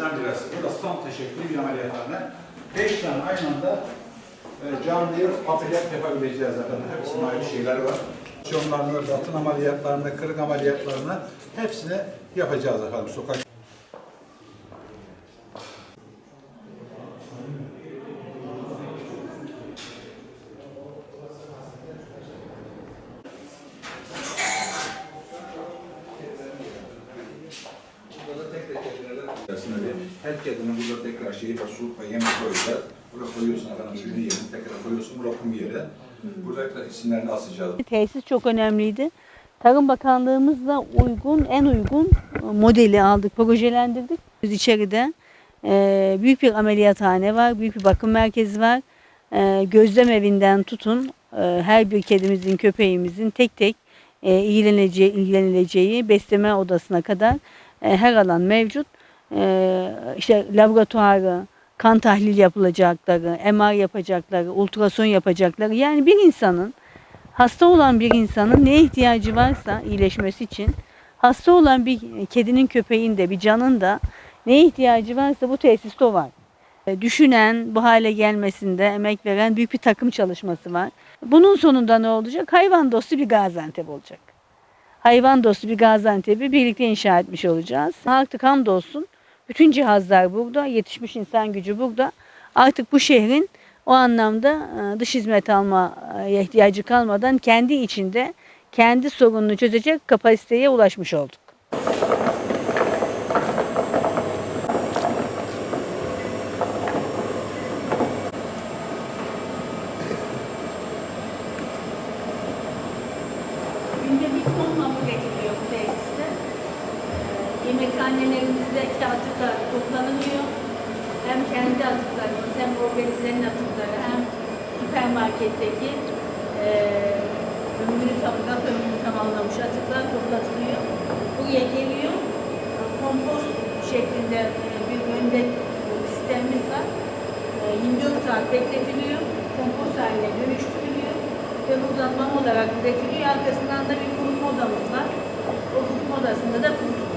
yerlerimizden birisi. Burası tam teşekküllü bir ameliyathane. Beş tane aynı anda e, canlı ameliyat yapabileceğiz efendim. Hepsinin ayrı şeyleri var. Operasyonlarını, batın ameliyatlarını, kırık ameliyatlarını hepsini yapacağız efendim sokak. Aslında bir her kedinin burada tekrar şeyi var, su ve yemek koyacağız. Buraya koyuyorsun efendim suyunu yerini tekrar koyuyorsun. Buraya kum yeri. Burada da isimlerini asacağız. Tesis çok önemliydi. Tarım Bakanlığımızla uygun, en uygun modeli aldık, projelendirdik. Biz içeride e, büyük bir ameliyathane var, büyük bir bakım merkezi var. E, gözlem evinden tutun e, her bir kedimizin, köpeğimizin tek tek e, ilgileneceği, ilgilenileceği besleme odasına kadar e, her alan mevcut. E, işte laboratuvarı, kan tahlil yapılacakları, MR yapacakları, ultrason yapacakları yani bir insanın hasta olan bir insanın neye ihtiyacı varsa iyileşmesi için hasta olan bir kedinin köpeğin de bir canın da neye ihtiyacı varsa bu tesiste o var. E, Düşünen, bu hale gelmesinde emek veren büyük bir takım çalışması var. Bunun sonunda ne olacak? Hayvan dostu bir Gaziantep olacak. Hayvan dostu bir Gaziantep'i birlikte inşa etmiş olacağız. Artık hamdolsun bütün cihazlar burada, yetişmiş insan gücü burada. Artık bu şehrin o anlamda e, dış hizmet almaya ihtiyacı kalmadan kendi içinde kendi sorununu çözecek kapasiteye ulaşmış olduk. Günde bir ton hamur üretiliyor bu tesiste. Ee, Yemekhanelerimizde atıklar toplanılıyor. Hem kendi atıklarımız hem organizenin atıkları hem süpermarketteki e, ömrünü tam, raf ömrünü tamamlamış atıklar toplatılıyor. Buraya geliyor. Kompost şeklinde e, bir önde sistemimiz var. E, 24 saat bekletiliyor. Kompost haline dönüştürülüyor. Ve buradan mama olarak üretiliyor. Arkasından da bir kurutma odamız var. O kurutma odasında da kurutma